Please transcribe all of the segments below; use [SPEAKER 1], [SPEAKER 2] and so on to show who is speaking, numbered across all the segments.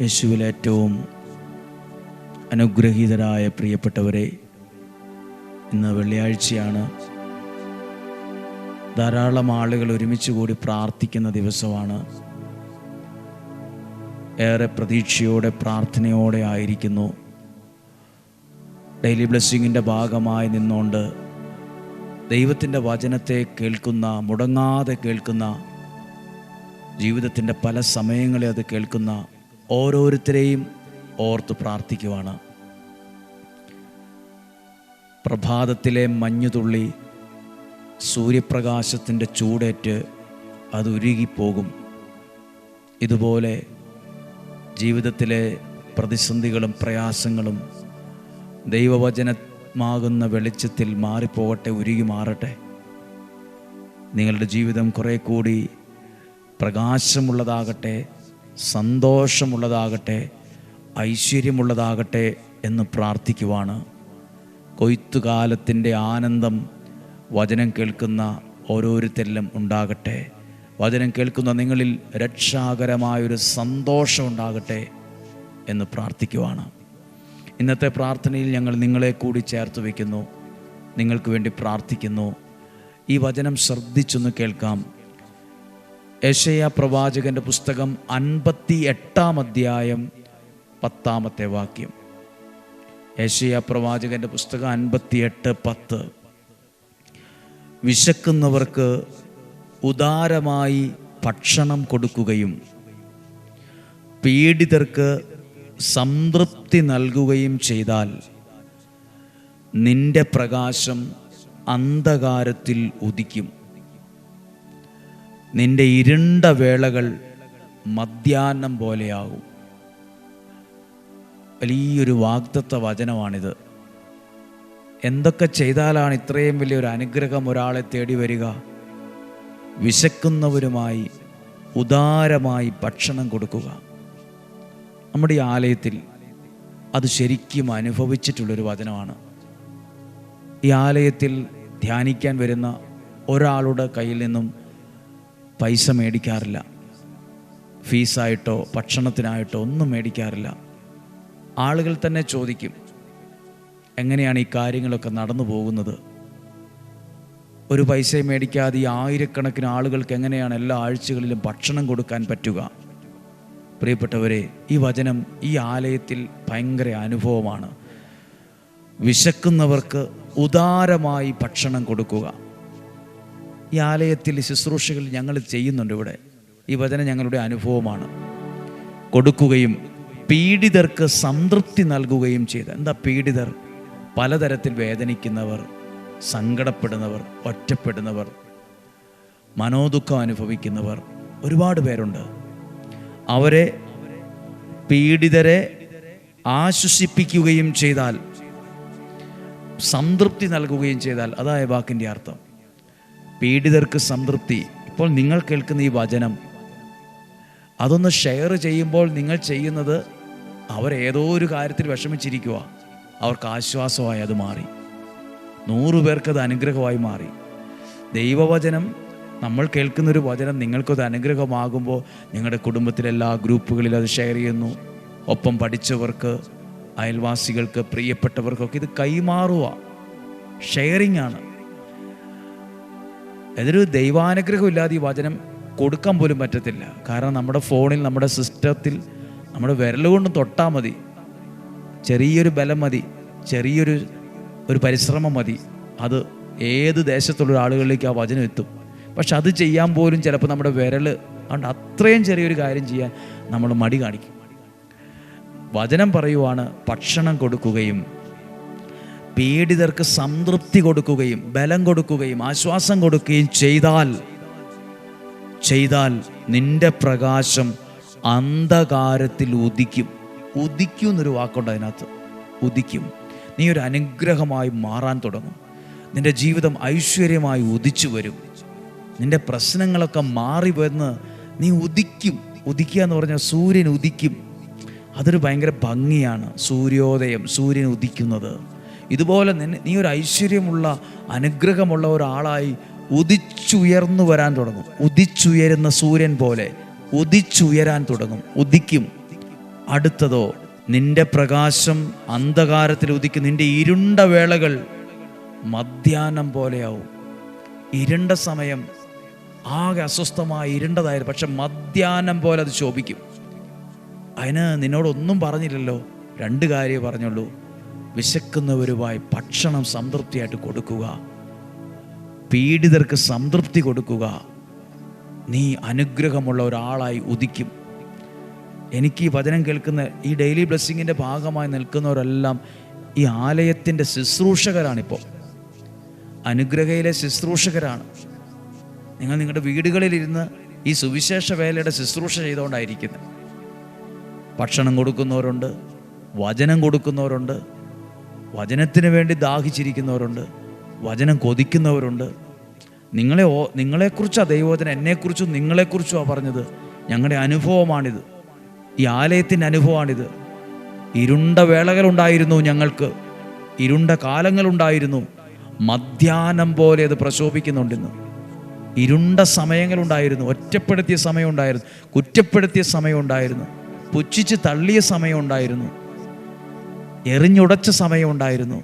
[SPEAKER 1] യേശുവിൽ ഏറ്റവും അനുഗ്രഹീതരായ പ്രിയപ്പെട്ടവരെ ഇന്ന് വെള്ളിയാഴ്ചയാണ്. ധാരാളം ആളുകൾ ഒരുമിച്ച് കൂടി പ്രാർത്ഥിക്കുന്ന ദിവസമാണ്. ഏറെ പ്രതീക്ഷയോടെ പ്രാർത്ഥനയോടെ ആയിരിക്കുന്നു. ഡെയിലി ബ്ലെസ്സിങ്ങിന്റെ ഭാഗമായി നിന്നുകൊണ്ട് ദൈവത്തിന്റെ വചനത്തെ കേൾക്കുന്ന മുടങ്ങാതെ കേൾക്കുന്ന ജീവിതത്തിന്റെ പല സമയങ്ങളെ അത് കേൾക്കുന്ന ഓരോരുത്തരെയും ഓർത്ത് പ്രാർത്ഥിക്കുവാണ്. പ്രഭാതത്തിലെ മഞ്ഞുതുള്ളി സൂര്യപ്രകാശത്തിന്റെ ചൂടേറ്റ് അത് ഉരുകിപ്പോകും. ഇതുപോലെ ജീവിതത്തിലെ പ്രതിസന്ധികളും പ്രയാസങ്ങളും ദൈവവചനമാകുന്ന വെളിച്ചത്തിൽ മാറിപ്പോകട്ടെ ഉരുകി മാറട്ടെ. നിങ്ങളുടെ ജീവിതം കുറേ കൂടി പ്രകാശമുള്ളതാകട്ടെ സന്തോഷമുള്ളതാകട്ടെ ഐശ്വര്യമുള്ളതാകട്ടെ എന്ന് പ്രാർത്ഥിക്കുവാണ്. കൊയ്ത്തുകാലത്തിന്റെ ആനന്ദം വചനം കേൾക്കുന്ന ഓരോരുത്തരിലും ഉണ്ടാകട്ടെ. വചനം കേൾക്കുന്ന നിങ്ങളിൽ രക്ഷാകരമായൊരു സന്തോഷം ഉണ്ടാകട്ടെ എന്ന് പ്രാർത്ഥിക്കുവാണ്. ഇന്നത്തെ പ്രാർത്ഥനയിൽ ഞങ്ങൾ നിങ്ങളെ കൂടി ചേർത്ത് വയ്ക്കുന്നു. നിങ്ങൾക്ക് വേണ്ടി പ്രാർത്ഥിക്കുന്നു. ഈ വചനം ശ്രദ്ധിച്ചൊന്ന് കേൾക്കാം. യശയ പ്രവാചകന്റെ പുസ്തകം അൻപത്തി എട്ടാം അധ്യായം പത്താമത്തെ വാക്യം. യശയ പ്രവാചകന്റെ പുസ്തകം അൻപത്തി എട്ട് പത്ത്. വിശക്കുന്നവർക്ക് ഉദാരമായി ഭക്ഷണം കൊടുക്കുകയും പീഡിതർക്ക് സംതൃപ്തി നൽകുകയും ചെയ്താൽ നിന്റെ പ്രകാശം അന്ധകാരത്തിൽ ഉദിക്കും. നിന്റെ ഇരുണ്ട വേളകൾ മധ്യാഹ്നം പോലെയാകും. വലിയൊരു വാഗ്ദത്ത വചനമാണിത്. എന്തൊക്കെ ചെയ്താലാണ് ഇത്രയും വലിയൊരു അനുഗ്രഹം ഒരാളെ തേടി വരിക? വിശക്കുന്നവരുമായി ഉദാരമായി ഭക്ഷണം കൊടുക്കുക. നമ്മുടെ ഈ ആലയത്തിൽ അത് ശരിക്കും അനുഭവിച്ചിട്ടുള്ളൊരു വചനമാണ്. ഈ ആലയത്തിൽ ധ്യാനിക്കാൻ വരുന്ന ഒരാളുടെ കയ്യിൽ നിന്നും പൈസ മേടിക്കാറില്ല. ഫീസായിട്ടോ ഭക്ഷണത്തിനായിട്ടോ ഒന്നും മേടിക്കാറില്ല. ആളുകൾ തന്നെ ചോദിക്കും എങ്ങനെയാണ് ഈ കാര്യങ്ങളൊക്കെ നടന്നു പോകുന്നത്? ഒരു പൈസയും മേടിക്കാതെ ഈ ആയിരക്കണക്കിന് ആളുകൾക്ക് എങ്ങനെയാണ് എല്ലാ ആഴ്ചകളിലും ഭക്ഷണം കൊടുക്കാൻ പറ്റുക? പ്രിയപ്പെട്ടവരെ ഈ വചനം ഈ ആലയത്തിൽ ഭയങ്കര അനുഭവമാണ്. വിശക്കുന്നവർക്ക് ഉദാരമായി ഭക്ഷണം കൊടുക്കുക. ഈ ആലയത്തിൽ ശുശ്രൂഷകൾ ഞങ്ങൾ ചെയ്യുന്നുണ്ട് ഇവിടെ. ഈ വചന ഞങ്ങളുടെ അനുഭവമാണ്. കൊടുക്കുകയും പീഡിതർക്ക് സംതൃപ്തി നൽകുകയും ചെയ്ത് എന്താ പീഡിതർ? പലതരത്തിൽ വേദനിക്കുന്നവർ സങ്കടപ്പെടുന്നവർ ഒറ്റപ്പെടുന്നവർ മനോദുഃഖം അനുഭവിക്കുന്നവർ ഒരുപാട് പേരുണ്ട്. അവരെ പീഡിതരെ ആശ്വസിപ്പിക്കുകയും ചെയ്താൽ സംതൃപ്തി നൽകുകയും ചെയ്താൽ അതായ വാക്കിന്റെ അർത്ഥം. പീഡിതർക്ക് സംതൃപ്തി. ഇപ്പോൾ നിങ്ങൾ കേൾക്കുന്ന ഈ വചനം അതൊന്ന് ഷെയർ ചെയ്യുമ്പോൾ നിങ്ങൾ ചെയ്യുന്നത് അവരേതോ ഒരു കാര്യത്തിൽ വിഷമിച്ചിരിക്കുക അവർക്ക് ആശ്വാസമായി അത് മാറി. നൂറു അത് അനുഗ്രഹമായി മാറി. ദൈവവചനം നമ്മൾ കേൾക്കുന്നൊരു വചനം നിങ്ങൾക്കത് അനുഗ്രഹമാകുമ്പോൾ നിങ്ങളുടെ കുടുംബത്തിലെല്ലാ ഗ്രൂപ്പുകളിലും അത് ഷെയർ ചെയ്യുന്നു. ഒപ്പം പഠിച്ചവർക്ക് അയൽവാസികൾക്ക് പ്രിയപ്പെട്ടവർക്കൊക്കെ ഇത് കൈമാറുക ഷെയറിംഗ് ആണ്. ഇതൊരു ദൈവാനുഗ്രഹമില്ലാതെ ഈ വചനം കൊടുക്കാൻ പോലും പറ്റത്തില്ല. കാരണം നമ്മുടെ ഫോണിൽ നമ്മുടെ സിസ്റ്റത്തിൽ നമ്മുടെ വിരലുകൊണ്ട് തൊട്ടാൽ മതി. ചെറിയൊരു ബലം മതി. ചെറിയൊരു ഒരു പരിശ്രമം മതി. അത് ഏത് ദേശത്തുള്ള ആളുകളിലേക്ക് ആ വചനം എത്തും. പക്ഷെ അത് ചെയ്യാൻ പോലും ചിലപ്പോൾ നമ്മുടെ വിരൽ അതുകൊണ്ട് അത്രയും ചെറിയൊരു കാര്യം ചെയ്യാൻ നമ്മൾ മടി കാണിക്കും. വചനം പറയുവാണ് ഭക്ഷണം കൊടുക്കുകയും പീഡിതർക്ക് സംതൃപ്തി കൊടുക്കുകയും ബലം കൊടുക്കുകയും ആശ്വാസം കൊടുക്കുകയും ചെയ്താൽ ചെയ്താൽ നിന്റെ പ്രകാശം അന്ധകാരത്തിൽ ഉദിക്കും. ഉദിക്കും എന്നൊരു വാക്കുണ്ട് അതിനകത്ത്. ഉദിക്കും. നീ ഒരു അനുഗ്രഹമായി മാറാൻ തുടങ്ങും. നിന്റെ ജീവിതം ഐശ്വര്യമായി ഉദിച്ചു വരും. നിന്റെ പ്രശ്നങ്ങളൊക്കെ മാറി വന്ന് നീ ഉദിക്കും. ഉദിക്കുക എന്ന് പറഞ്ഞാൽ സൂര്യൻ ഉദിക്കും. അതൊരു ഭയങ്കര ഭംഗിയാണ് സൂര്യോദയം സൂര്യൻ ഉദിക്കുന്നത്. ഇതുപോലെ നീ ഒരു ഐശ്വര്യമുള്ള അനുഗ്രഹമുള്ള ഒരാളായി ഉദിച്ചുയർന്നു വരാൻ തുടങ്ങും. ഉദിച്ചുയരുന്ന സൂര്യൻ പോലെ ഉദിച്ചുയരാൻ തുടങ്ങും. ഉദിക്കും. അടുത്തതോ നിന്റെ പ്രകാശം അന്ധകാരത്തിൽ ഉദിക്കും. നിന്റെ ഇരുണ്ട വേളകൾ മധ്യാഹ്നം പോലെയാവും. ഇരുണ്ട സമയം ആകെ അസ്വസ്ഥമായി ഇരുണ്ടതായിരുന്നു. പക്ഷെ മധ്യാഹ്നം പോലെ അത് ശോഭിക്കും. അതിന് നിന്നോടൊന്നും പറഞ്ഞില്ലല്ലോ. രണ്ട് കാര്യമേ പറഞ്ഞുള്ളൂ. വിശക്കുന്നവരുമായി ഭക്ഷണം സംതൃപ്തിയായിട്ട് കൊടുക്കുക. പീഡിതർക്ക് സംതൃപ്തി കൊടുക്കുക. നീ അനുഗ്രഹമുള്ള ഒരാളായി ഉദിക്കും. എനിക്ക് ഈ വചനം കേൾക്കുന്ന ഈ ഡെയിലി ബ്ലെസ്സിങ്ങിന്റെ ഭാഗമായി നിൽക്കുന്നവരെല്ലാം ഈ ആലയത്തിന്റെ ശുശ്രൂഷകരാണിപ്പോൾ. അനുഗ്രഹയിലെ ശുശ്രൂഷകരാണ്. നിങ്ങൾ നിങ്ങളുടെ വീടുകളിലിരുന്ന് ഈ സുവിശേഷ വേലയുടെ ശുശ്രൂഷ ചെയ്തുകൊണ്ടായിരിക്കുന്നത്. ഭക്ഷണം കൊടുക്കുന്നവരുണ്ട് വചനം കൊടുക്കുന്നവരുണ്ട് വചനത്തിന് വേണ്ടി ദാഹിച്ചിരിക്കുന്നവരുണ്ട് വചനം കൊതിക്കുന്നവരുണ്ട്. നിങ്ങളെ ഓ നിങ്ങളെക്കുറിച്ചാണ് ദൈവവചനം എന്നെക്കുറിച്ചും നിങ്ങളെക്കുറിച്ചുമാണ് പറഞ്ഞത്. ഞങ്ങളുടെ അനുഭവമാണിത്. ഈ ആലയത്തിന്റെ അനുഭവമാണിത്. ഇരുണ്ട വേളകളുണ്ടായിരുന്നു ഞങ്ങൾക്ക്. ഇരുണ്ട കാലങ്ങളുണ്ടായിരുന്നു. മധ്യാനം പോലെ അത് പ്രശോഭിക്കുന്നുണ്ടെന്ന്. ഇരുണ്ട സമയങ്ങളുണ്ടായിരുന്നു. ഒറ്റപ്പെടുത്തിയ സമയമുണ്ടായിരുന്നു. കുറ്റപ്പെടുത്തിയ സമയമുണ്ടായിരുന്നു. പുച്ഛിച്ച് തള്ളിയ സമയമുണ്ടായിരുന്നു. എറിഞ്ഞുടച്ച സമയമുണ്ടായിരുന്നു.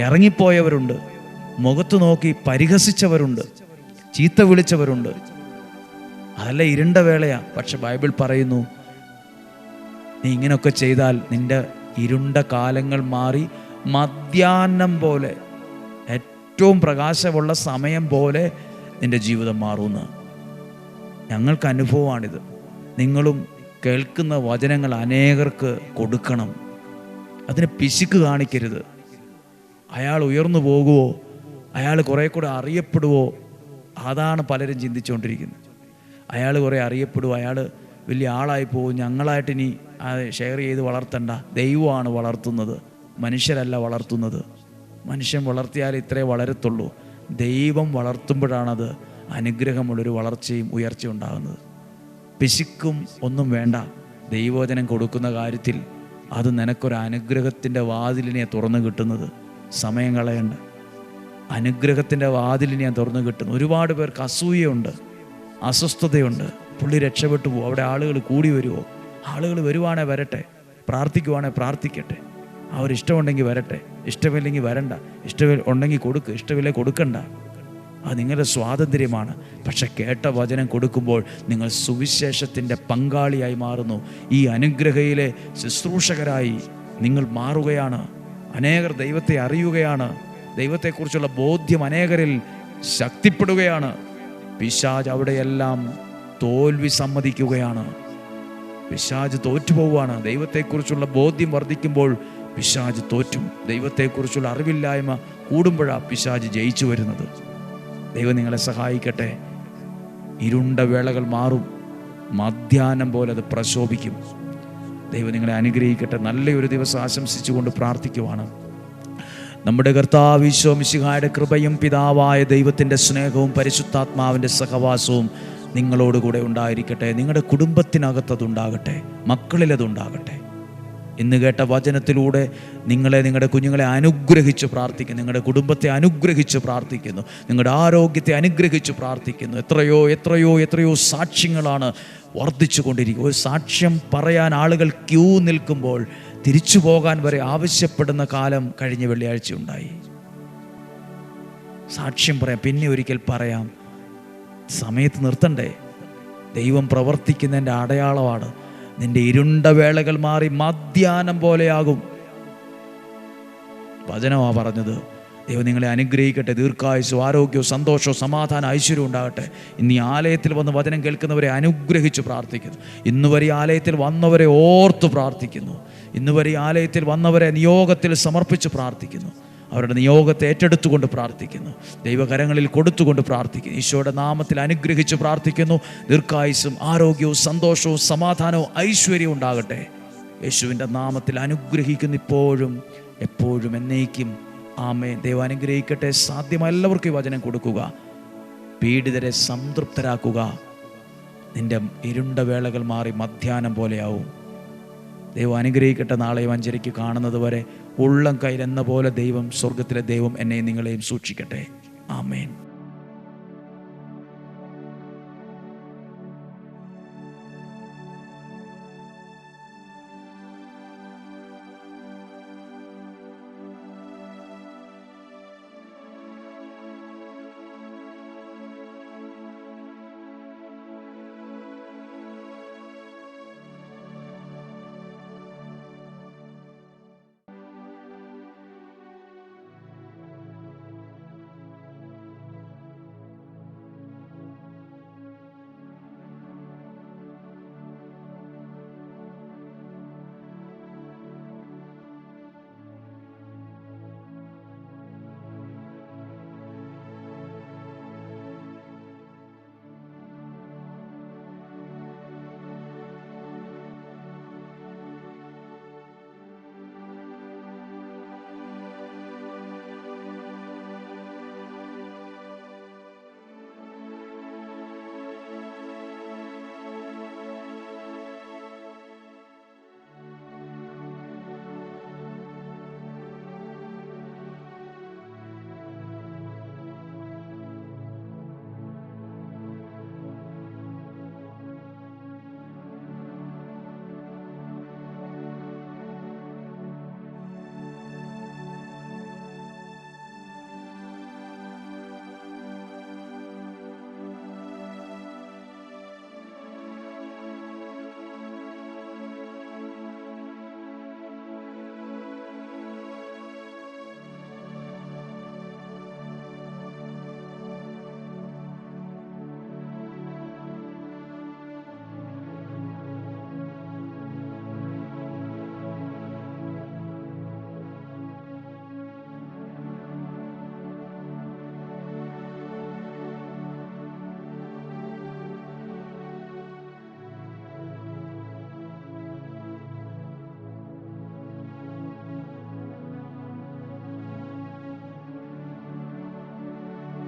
[SPEAKER 1] ഇറങ്ങിപ്പോയവരുണ്ട്. മുഖത്ത് നോക്കി പരിഹസിച്ചവരുണ്ട്. ചീത്ത വിളിച്ചവരുണ്ട്. അതല്ല ഇരുണ്ട വേളയാ. പക്ഷെ ബൈബിൾ പറയുന്നു നീ ഇങ്ങനെയൊക്കെ ചെയ്താൽ നിന്റെ ഇരുണ്ട കാലങ്ങൾ മാറി മധ്യാഹ്നം പോലെ ഏറ്റവും പ്രകാശമുള്ള സമയം പോലെ നിന്റെ ജീവിതം മാറുമെന്ന്. ഞങ്ങൾക്ക് അനുഭവമാണിത്. നിങ്ങളും കേൾക്കുന്ന വചനങ്ങൾ അനേകർക്ക് കൊടുക്കണം. അതിന് പിശുക്ക് കാണിക്കരുത്. അയാൾ ഉയർന്നു പോകുമോ അയാൾ കുറേ കൂടെ അറിയപ്പെടുവോ അതാണ് പലരും ചിന്തിച്ചുകൊണ്ടിരിക്കുന്നത്. അയാൾ കുറേ അറിയപ്പെടുവോ അയാൾ വലിയ ആളായി പോകും ഞങ്ങളായിട്ട് ഇനി ഷെയർ ചെയ്ത് വളർത്തണ്ട. ദൈവമാണ് വളർത്തുന്നത് മനുഷ്യരല്ല വളർത്തുന്നത്. മനുഷ്യൻ വളർത്തിയാൽ ഇത്രേ വളരത്തുള്ളൂ. ദൈവം വളർത്തുമ്പോഴാണത് അനുഗ്രഹമുള്ളൊരു വളർച്ചയും ഉയർച്ചയും ഉണ്ടാകുന്നത്. പിശുക്കും ഒന്നും വേണ്ട. ദൈവോചനം കൊടുക്കുന്ന കാര്യത്തിൽ അത് നിനക്കൊരു അനുഗ്രഹത്തിന്റെ വാതിലിനെ തുറന്നു കിട്ടുന്നത്. സമയം കളയണ്ട. അനുഗ്രഹത്തിന്റെ വാതിലിനെ തുറന്നു കിട്ടുന്നു. ഒരുപാട് പേർക്ക് അസൂയയുണ്ട് അസ്വസ്ഥതയുണ്ട്. പുള്ളി രക്ഷപ്പെട്ടു പോകും. അവിടെ ആളുകൾ കൂടി വരുമോ ആളുകൾ വരുവാണേ വരട്ടെ. പ്രാർത്ഥിക്കുവാണേ പ്രാർത്ഥിക്കട്ടെ. അവരിഷ്ടമുണ്ടെങ്കിൽ വരട്ടെ. ഇഷ്ടമില്ലെങ്കിൽ വരണ്ട. ഇഷ്ടമില്ല ഉണ്ടെങ്കിൽ കൊടുക്കുക ഇഷ്ടമില്ലേ കൊടുക്കണ്ട. അത് നിങ്ങളുടെ സ്വാതന്ത്ര്യമാണ്. പക്ഷെ കേട്ട വചനം കൊടുക്കുമ്പോൾ നിങ്ങൾ സുവിശേഷത്തിന്റെ പങ്കാളിയായി മാറുന്നു. ഈ അനുഗ്രഹയിലെ ശുശ്രൂഷകരായി നിങ്ങൾ മാറുകയാണ്. അനേകർ ദൈവത്തെ അറിയുകയാണ്. ദൈവത്തെക്കുറിച്ചുള്ള ബോധ്യം അനേകരിൽ ശക്തിപ്പെടുകയാണ്. പിശാജ് അവിടെയെല്ലാം തോൽവി സമ്മതിക്കുകയാണ്. പിശാജ് തോറ്റുപോവുകയാണ്. ദൈവത്തെക്കുറിച്ചുള്ള ബോധ്യം വർദ്ധിക്കുമ്പോൾ പിശാജ് തോറ്റും. ദൈവത്തെക്കുറിച്ചുള്ള അറിവില്ലായ്മ കൂടുമ്പോഴാണ് പിശാജ് ജയിച്ചു വരുന്നത്. ദൈവം നിങ്ങളെ സഹായിക്കട്ടെ. ഇരുണ്ട വേളകൾ മാറും. മധ്യാഹ്നം പോലെ അത് പ്രശോഭിക്കും. ദൈവം നിങ്ങളെ അനുഗ്രഹിക്കട്ടെ. നല്ലൊരു ദിവസം ആശംസിച്ചുകൊണ്ട് പ്രാർത്ഥിക്കുവാണ്. നമ്മുടെ കർത്താവിശ്വമിശിഹായുടെ കൃപയും പിതാവായ ദൈവത്തിന്റെ സ്നേഹവും പരിശുദ്ധാത്മാവിന്റെ സഹവാസവും നിങ്ങളോടുകൂടെ ഉണ്ടായിരിക്കട്ടെ. നിങ്ങളുടെ കുടുംബത്തിനകത്തതുണ്ടാകട്ടെ മക്കളിലതുണ്ടാകട്ടെ ഇന്ന് കേട്ട വചനത്തിലൂടെ നിങ്ങളെ നിങ്ങളുടെ കുഞ്ഞുങ്ങളെ അനുഗ്രഹിച്ച് പ്രാർത്ഥിക്കുന്നു. നിങ്ങളുടെ കുടുംബത്തെ അനുഗ്രഹിച്ച് പ്രാർത്ഥിക്കുന്നു. നിങ്ങളുടെ ആരോഗ്യത്തെ അനുഗ്രഹിച്ച് പ്രാർത്ഥിക്കുന്നു. എത്രയോ എത്രയോ എത്രയോ സാക്ഷ്യങ്ങളാണ് വർദ്ധിച്ചു കൊണ്ടിരിക്കുക ഒരു സാക്ഷ്യം പറയാൻ ആളുകൾ ക്യൂ നിൽക്കുമ്പോൾ തിരിച്ചു പോകാൻ വരെ ആവശ്യപ്പെടുന്ന കാലം കഴിഞ്ഞ വെള്ളിയാഴ്ച ഉണ്ടായി. സാക്ഷ്യം പറയാം. പിന്നെ ഒരിക്കൽ പറയാം. സമയത്ത് നിർത്തണ്ടേ. ദൈവം പ്രവർത്തിക്കുന്നതിന്റെ അടയാളമാണ്. നിന്റെ ഇരുണ്ട വേളകൾ മാറി മധ്യാനം പോലെയാകും. വചനമാ പറഞ്ഞത്. ദൈവം നിങ്ങളെ അനുഗ്രഹിക്കട്ടെ ദീർഘായുസോ ആരോഗ്യവും സന്തോഷവും സമാധാനം ഐശ്വര്യവും ഉണ്ടാകട്ടെ. ഇന്ന് ഈ ആലയത്തിൽ വന്ന് വചനം കേൾക്കുന്നവരെ അനുഗ്രഹിച്ച് പ്രാർത്ഥിക്കുന്നു. ഇന്ന് വരെ ആലയത്തിൽ വന്നവരെ ഓർത്ത് പ്രാർത്ഥിക്കുന്നു. ഇന്ന് വരെ ആലയത്തിൽ വന്നവരെ നിയോഗത്തിൽ സമർപ്പിച്ച് പ്രാർത്ഥിക്കുന്നു. അവരുടെ നിയോഗത്തെ ഏറ്റെടുത്തുകൊണ്ട് പ്രാർത്ഥിക്കുന്നു. ദൈവകരങ്ങളിൽ കൊടുത്തുകൊണ്ട് പ്രാർത്ഥിക്കുന്നു. ഈശോയുടെ നാമത്തിൽ അനുഗ്രഹിച്ച് പ്രാർത്ഥിക്കുന്നു. ദീർഘായുസും ആരോഗ്യവും സന്തോഷവും സമാധാനവും ഐശ്വര്യവും ഉണ്ടാകട്ടെ. യേശുവിന്റെ നാമത്തിൽ അനുഗ്രഹിക്കുന്നു ഇപ്പോഴും എപ്പോഴും എന്നേക്കും. ആമേ ദൈവം അനുഗ്രഹിക്കട്ടെ. സാധ്യമായ എല്ലാവർക്കും ഈ വചനം കൊടുക്കുക. പീഡിതരെ സംതൃപ്തരാക്കുക. നിന്റെ ഇരുണ്ട വേളകൾ മാറി മധ്യാനം പോലെയാവും. ദൈവം അനുഗ്രഹിക്കട്ടെ. നാളെയും അഞ്ചരയ്ക്ക് കാണുന്നത് വരെ ഉള്ളം കയ്യിലെന്ന പോലെ ദൈവം സ്വർഗത്തിലെ ദൈവം എന്നെയും നിങ്ങളെയും സൂക്ഷിക്കട്ടെ. ആമേൻ.